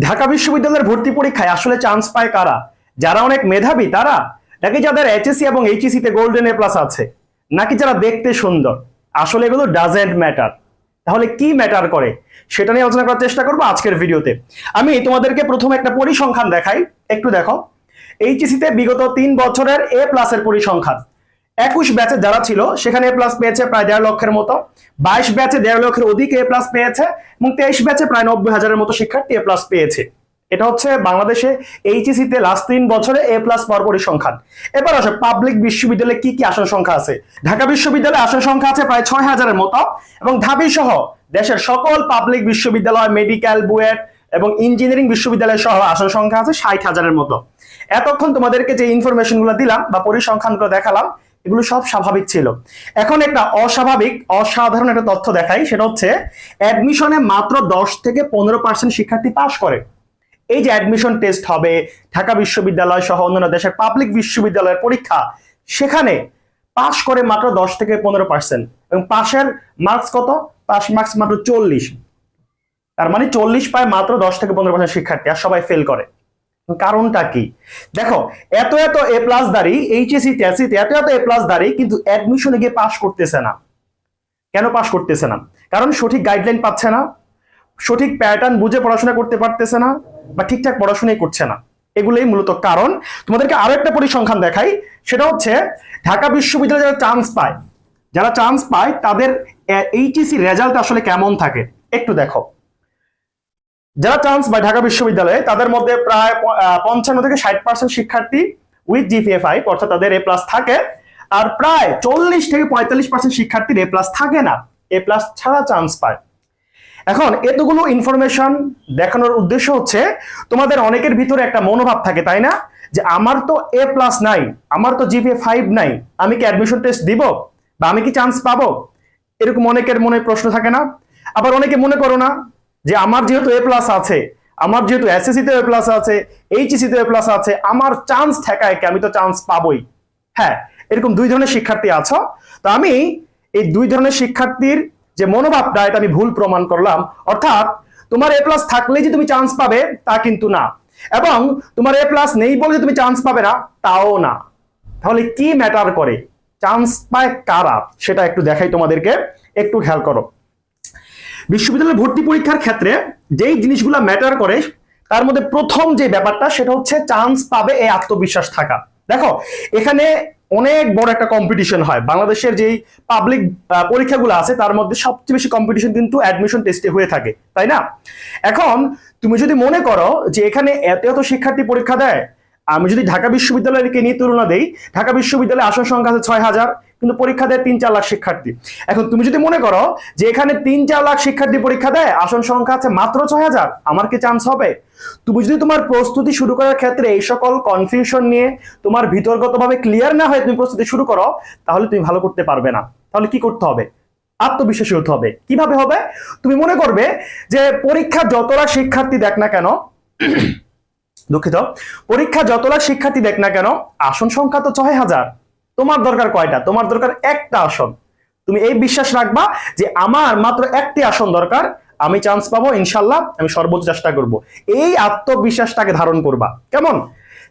ঢাকা বিশ্ববিদ্যালয়ের ভর্তি পরীক্ষায় আসলে চান্স পায় কারা? যারা অনেক মেধাবী, তারা? নাকি যাদের এইচএসসি এবং এইচএসসি তে গোল্ডেন এ প্লাস আছে? নাকি যারা দেখতে সুন্দর? আসলে এগুলো ডাজেন্ট ম্যাটার তাহলে কি ম্যাটার করে? সেটা নিয়ে আলোচনা করার চেষ্টা করব আজকের ভিডিওতে। আমি তোমাদেরকে প্রথমে একটা পরিসংখ্যান দেখাই। একটু দেখো। এইচএসসি তে বিগত তিন বছরের এ প্লাসের পরিসংখ্যান। একুশ ব্যাচে যারা ছিল, সেখানে এ প্লাস পেয়েছে প্রায় দেড় লক্ষের মতো। বাইশ ব্যাচে দেড় লক্ষের অধিক এ প্লাস পেয়েছে এবং তেইশ ব্যাচে প্রায় নব্বই হাজারের মতো শিক্ষার্থী এ প্লাস পেয়েছে। এটা হচ্ছে বাংলাদেশে এইচএসসি তে লাস্ট তিন বছরে এ প্লাস পাওয়ার পরিসংখ্যান এবার আসে পাবলিক বিশ্ববিদ্যালয়ে কি কি আসন সংখ্যা আছে? ঢাকা বিশ্ববিদ্যালয়ে আসন সংখ্যা আছে প্রায় ছয় হাজারের মতো এবং ঢাবি সহ দেশের সকল পাবলিক বিশ্ববিদ্যালয় মেডিকেল বুয়েট এবং ইঞ্জিনিয়ারিং বিশ্ববিদ্যালয় সহ আসন সংখ্যা আছে ষাট হাজারের মতো। এতক্ষণ তোমাদেরকে যে ইনফরমেশনগুলো দিলাম বা পরিসংখ্যানগুলো দেখালাম এগুলো সব স্বাভাবিক ছিল। এখন একটা অস্বাভাবিক, অসাধারণ একটা তথ্য দেখাই, সেটা হচ্ছে অ্যাডমিশনে মাত্র দশ থেকে পনেরো পার্সেন্ট শিক্ষার্থী পাশ করে। এই যে অ্যাডমিশন টেস্ট হবে, ঢাকা বিশ্ববিদ্যালয় সহ অন্যান্য দেশের পাবলিক বিশ্ববিদ্যালয়ের পরীক্ষা, সেখানে পাশ করে মাত্র দশ থেকে পনেরো পার্সেন্ট এবং পাশের মার্কস কত? পাস মার্কস মাত্র চল্লিশ। তার মানে চল্লিশ পায় মাত্র দশ থেকে পনেরো পার্সেন্ট শিক্ষার্থী, আর সবাই ফেল করে। কারণটা কি? দেখো, এত এত এ প্লাস দাঁড়ি এইচএসসি টেসিতে এত এত এ প্লাস দাঁড়ি কিন্তু অ্যাডমিশনে গিয়ে পাশ করতেছে না। কেন পাশ করতেছে না? কারণ সঠিক গাইডলাইন পাচ্ছে না, সঠিক প্যাটার্ন বুঝে পড়াশোনা করতে পারতেছে না, বা ঠিকঠাক পড়াশোনাই করছে না। এগুলোই মূলত কারণ। তোমাদেরকে আরও একটা পরিসংখ্যান দেখাই, সেটা হচ্ছে ঢাকা বিশ্ববিদ্যালয়ে যারা চান্স পায়, যারা চান্স পায়, তাদের এইচএসি রেজাল্ট আসলে কেমন থাকে? একটু দেখো। যারা চান্স পায় ঢাকা বিশ্ববিদ্যালয়ে, তাদের মধ্যে প্রায় পঞ্চান্ন থেকে ষাট পার্সেন্ট শিক্ষার্থী উইথ জিপিএফআই অর্থাৎ তাদের এ প্লাস থাকে। আর প্রায় চল্লিশ থেকে পঁয়তাল্লিশ পার্সেন্ট শিক্ষার্থীর এ প্লাস থাকে না। এ প্লাস ছাড়া চান্স পায়। এখন, এতগুলো ইনফরমেশন দেখানোর উদ্দেশ্য হচ্ছে, তোমাদের অনেকের ভিতরে একটা মনোভাব থাকে, তাই না? যে আমার তো এ প্লাস নাই, আমার তো জিপিএ ফাইভ নাই, আমি কি অ্যাডমিশন টেস্ট দিব? বা আমি কি চান্স পাবো? এরকম অনেকের মনে প্রশ্ন থাকে না। আবার অনেকে মনে করো না যে আমার যেহেতু এ প্লাস আছে, আমার যেহেতু এসএসসি তে এ প্লাস আছে এইচএসসি তে এ প্লাস আছে, আমার চান্স ঠেকায় কি? আমি তো চান্স পাবই। হ্যাঁ এরকম দুই ধরনের শিক্ষার্থী আছো। তো আমি এই দুই ধরনের শিক্ষার্থীর যে মনোভাবটা এটা আমি ভুল প্রমাণ করলাম। অর্থাৎ, তোমার এ প্লাস থাকলেই যে তুমি চান্স পাবে, তা কিন্তু না। এবং তোমার এ প্লাস নেই বলে তুমি চান্স পাবে না, তাও না। তাহলে কি ম্যাটার করে? চান্স পায় কারা? সেটা একটু দেখাই তোমাদেরকে। একটু খেয়াল করো। বিশ্ববিদ্যালয়ে ভর্তি পরীক্ষার ক্ষেত্রে যেই জিনিসগুলো ম্যাটার করে, তার মধ্যে প্রথম যে ব্যাপারটা সেটা হচ্ছে চান্স পাবে এই আত্মবিশ্বাস থাকা। দেখো, এখানে অনেক বড় একটা কম্পিটিশন হয়। বাংলাদেশের যেই পাবলিক পরীক্ষাগুলো আছে, তার মধ্যে সবচেয়ে বেশি কম্পিটিশন কিন্তু অ্যাডমিশন টেস্টে হয়ে থাকে, তাই না? এখন, তুমি যদি মনে করো যে এখানে এত এত শিক্ষার্থী পরীক্ষা দেয়, আমি যদি ঢাকা বিশ্ববিদ্যালয়কে নিয়ে তুলনা দেই, ঢাকা বিশ্ববিদ্যালয়ে আসন সংখ্যা আছে ছয় হাজার কিন্তু পরীক্ষা দেয় তিন চার লাখ শিক্ষার্থী। এখন তুমি যদি মনে করো যে এখানে তিন চার লাখ শিক্ষার্থী পরীক্ষা দেয়, আসন সংখ্যা আছে মাত্র ছয় হাজার, আমার কি চান্স হবে? তুমি যদি তোমার প্রস্তুতি শুরু করার ক্ষেত্রে এই সকল কনফিউশন নিয়ে তোমার ভিতরগতভাবে ক্লিয়ার না হয়ে তুমি প্রস্তুতি শুরু করো, তাহলে তুমি ভালো করতে পারবে না। তাহলে কি করতে হবে? আত্মবিশ্বাসী হতে হবে। কীভাবে হবে? তুমি মনে করবে যে পরীক্ষা যত লাখ শিক্ষার্থী দেখ না কেন, দুঃখিত, পরীক্ষা যত লাখ শিক্ষার্থী দেখ না কেন, আসন সংখ্যা তো ছয় হাজার। তোমার দরকার কয়টা? তোমার দরকার একটা আসন। তুমি এই বিশ্বাস রাখবা যে আমার মাত্র একটি আসন দরকার, আমি চান্স পাবো ইনশাল্লাহ আমি সর্বোচ্চ চেষ্টা করব। এই আত্মবিশ্বাসটাকে ধারণ করবা। কেমন?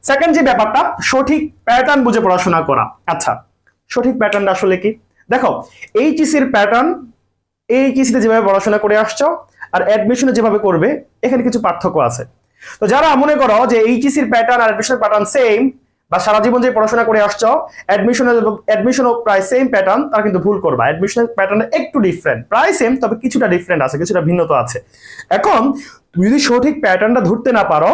সেকেন্ড যে ব্যাপারটা, সঠিক প্যাটার্ন বুঝে পড়াশোনা করা। আচ্ছা সঠিক প্যাটার্নটা আসলে কি? দেখো এইচএসির প্যাটার্ন এইচএসিতে যেভাবে পড়াশোনা করে আসছো আর অ্যাডমিশনে যেভাবে করবে, এখানে কিছু পার্থক্য আছে। তো যারা মনে করো যে এইচএসির প্যাটার্ন আর অ্যাডমিশনের প্যাটার্ন সেম বা সারা জীবন যে পড়াশোনা করে আসছো অ্যাডমিশনের অ্যাডমিশনও প্রায় সেম প্যাটার্ন তারা কিন্তু ভুল করবা। অ্যাডমিশনের প্যাটার্ন একটু ডিফারেন্ট প্রায় সেম তবে কিছুটা ডিফারেন্ট আছে, কিছুটা ভিন্নতা আছে। এখন, তুমি যদি সঠিক প্যাটার্নটা ধরতে না পারো,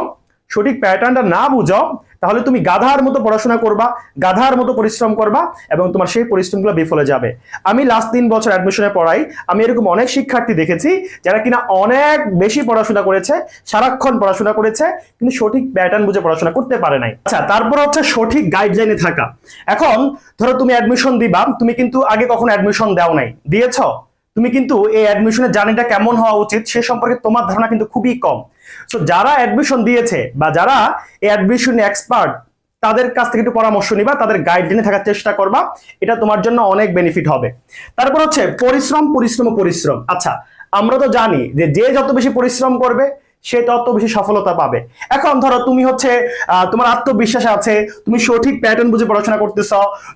সঠিক প্যাটার্নটা না বুঝো তাহলে তুমি গাধার মতো পড়াশোনা করবা, গাধার মতো পরিশ্রম করবা এবং তোমার সেই পরিশ্রমগুলো বিফলে যাবে। আমি লাস্ট তিন বছর অ্যাডমিশনে পড়াই, আমি এরকম অনেক শিক্ষার্থী দেখেছি যারা কিনা অনেক বেশি পড়াশোনা করেছে, সারাক্ষণ পড়াশোনা করেছে, কিন্তু সঠিক প্যাটার্ন বুঝে পড়াশোনা করতে পারে নাই। আচ্ছা তারপর হচ্ছে সঠিক গাইডলাইনে থাকা। এখন ধরো তুমি অ্যাডমিশন দিবা, তুমি কিন্তু আগে কখনো অ্যাডমিশন দাও নাই। দিয়েছ? তুমি কিন্তু এই অ্যাডমিশনের জার্নিটা কেমন হওয়া উচিত সে সম্পর্কে তোমার ধারণা কিন্তু খুবই কম। সো যারা অ্যাডমিশন দিয়েছে বা যারা এই অ্যাডমিশন এক্সপার্ট তাদের কাছ থেকে একটু পরামর্শ নিবা, তাদের গাইডলাইনে থাকার চেষ্টা করবা, এটা তোমার জন্য অনেক বেনিফিট হবে। তারপর হচ্ছে পরিশ্রম পরিশ্রম পরিশ্রম। আচ্ছা আমরা তো জানি যে যে যত বেশি পরিশ্রম করবে সে তত বেশি সফলতা পাবে। এখন ধরো তুমি হচ্ছে তোমার আত্মবিশ্বাস আছে, তুমি সঠিক প্যাটার্ন বুঝে পড়াশোনা করতেছ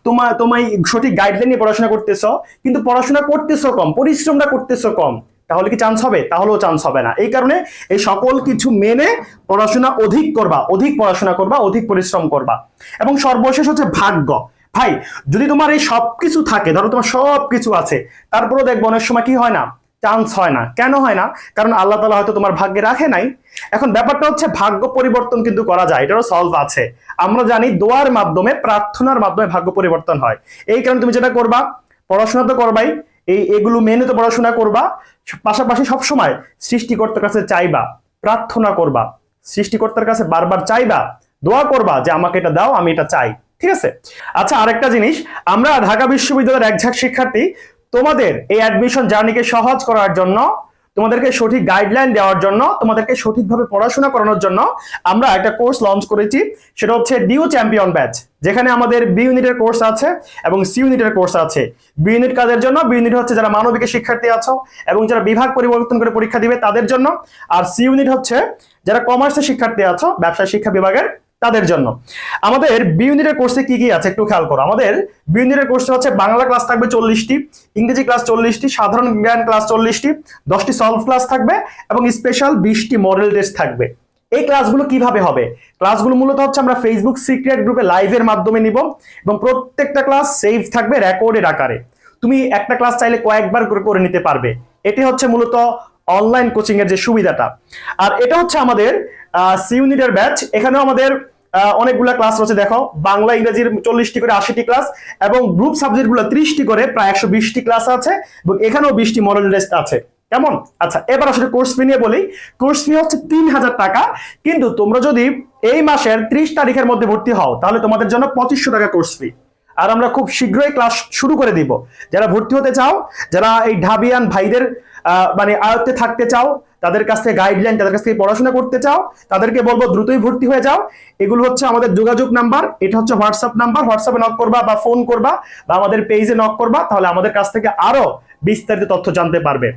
তোমার তোমায় সঠিক গাইডলাইন নিয়ে পড়াশোনা করতেছ, কিন্তু পড়াশোনা করতেছো কম, পরিশ্রমটা করতেছো কম, তাহলে কি চান্স হবে? তাহলেও চান্স হবে না। এই কারণে এই সকল কিছু মেনে পড়াশোনা অধিক করবা, অধিক পড়াশোনা করবা, অধিক পরিশ্রম করবা। এবং সর্বশেষ হচ্ছে ভাগ্য। ভাই, যদি তোমার এই সব কিছু থাকে, ধরো তোমার সব কিছু আছে, তারপরেও দেখব অনেক সময় কি হয় না চান্স হয় না। কেন হয় না? কারণ আল্লাহ তালা হয়তো তোমার ভাগ্যে রাখে নাই। এখন ব্যাপারটা হচ্ছে ভাগ্য পরিবর্তন কিন্তু করা যায়, এটারও সলভ আছে। আমরা জানি দোয়ার মাধ্যমে, প্রার্থনার মাধ্যমে ভাগ্য পরিবর্তন হয়। এই কারণে তুমি যেটা করবা, পড়াশোনা তো করবাই, এই এগুলো মেনে তো পড়াশোনা করবা, পাশাপাশি সবসময় সৃষ্টিকর্তার কাছে চাইবা, প্রার্থনা করবা। সৃষ্টিকর্তার কাছে বারবার চাইবা, দোয়া করবা যে আমাকে এটা দাও, আমি এটা চাই। ঠিক আছে? আচ্ছা আরেকটা জিনিস, আমরা ঢাকা বিশ্ববিদ্যালয়ের এক ঝাঁক শিক্ষার্থী তোমাদের এই অ্যাডমিশন জার্নিকে সহজ করার জন্য, তোমাদেরকে সঠিক গাইডলাইন দেওয়ার জন্য, তোমাদেরকে সঠিকভাবে পড়াশোনা করানোর জন্য আমরা একটা কোর্স লঞ্চ করেছি। সেটা হচ্ছে ডিউ চ্যাম্পিয়ন ব্যাচ যেখানে আমাদের বি ইউনিটের কোর্স আছে এবং সি ইউনিটের কোর্স আছে। বি ইউনিট কাদের জন্য? বি ইউনিট হচ্ছে যারা মানবিকের শিক্ষার্থী আছো এবং যারা বিভাগ পরিবর্তন করে পরীক্ষা দিবে তাদের জন্য। আর সি ইউনিট হচ্ছে যারা কমার্সের শিক্ষার্থী আছো, ব্যবসায় শিক্ষা বিভাগের তাদের জন্য। আমাদের বি ইউনিটের কোর্সে কি কি আছে একটু খেয়াল করো। আমাদের বি ইউনিটের কোর্সে হচ্ছে বাংলা ক্লাস থাকবে চল্লিশটি, ইংরেজি ক্লাস চল্লিশটি, সাধারণ জ্ঞান ক্লাস চল্লিশটি, দশটি সলভ ক্লাস থাকবে এবং স্পেশাল বিশটি মডেল টেস্ট থাকবে। এই ক্লাসগুলো কীভাবে হবে? ক্লাসগুলো মূলত হচ্ছে আমরা ফেসবুক সিক্রেট গ্রুপে লাইভের মাধ্যমে নিব এবং প্রত্যেকটা ক্লাস সেভ থাকবে রেকর্ডের আকারে। তুমি একটা ক্লাস চাইলে কয়েকবার করে করে নিতে পারবে। এটি হচ্ছে মূলত অনলাইন কোচিং এর যে সুবিধাটা। আর এটা হচ্ছে আমাদের সি ইউনিটের ব্যাচ এখানেও আমাদের অনেকগুলা ক্লাস রয়েছে, দেখো। বাংলা, ইংরেজির চল্লিশটি করে আশিটি ক্লাস এবং গ্রুপ সাবজেক্টগুলো ত্রিশটি করে প্রায় একশো বিশটি ক্লাস আছে এবং এখানেও বিশটি মডেল টেস্ট আছে। কেমন? আচ্ছা এবার আসলে কোর্স ফি নিয়ে বলি। কোর্স ফি হচ্ছে তিন হাজার টাকা, কিন্তু তোমরা যদি এই মাসের ত্রিশ তারিখের মধ্যে ভর্তি হও, তাহলে তোমাদের জন্য পঁচিশশো টাকা কোর্স ফি আর আমরা খুব শীঘ্রই ক্লাস শুরু করে দিব। যারা ভর্তি হতে চাও, যারা এই ঢাবিয়ান ভাইদের মানে আয়ত্তে থাকতে চাও তাদের কাছ থেকে গাইডলাইন তাদের কাছ থেকে পড়াশোনা করতে চাও, তাদেরকে বলব দ্রুতই ভর্তি হয়ে যাও। এগুলো হচ্ছে আমাদের যোগাযোগ নাম্বার, এটা হচ্ছে হোয়াটসঅ্যাপ নাম্বার হোয়াটসঅ্যাপে নক করবা বা ফোন করবা বা আমাদের পেজে নক করবা, তাহলে আমাদের কাছ থেকে আরও বিস্তারিত তথ্য জানতে পারবে।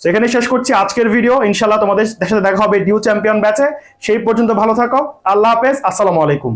তো এখানে শেষ করছি আজকের ভিডিও ইনশাল্লাহ তোমাদের সাথে দেখা হবে ডিউ চ্যাম্পিয়ন ব্যাচে সেই পর্যন্ত ভালো থাকো, আল্লাহ হাফেজ, আসসালামু আলাইকুম।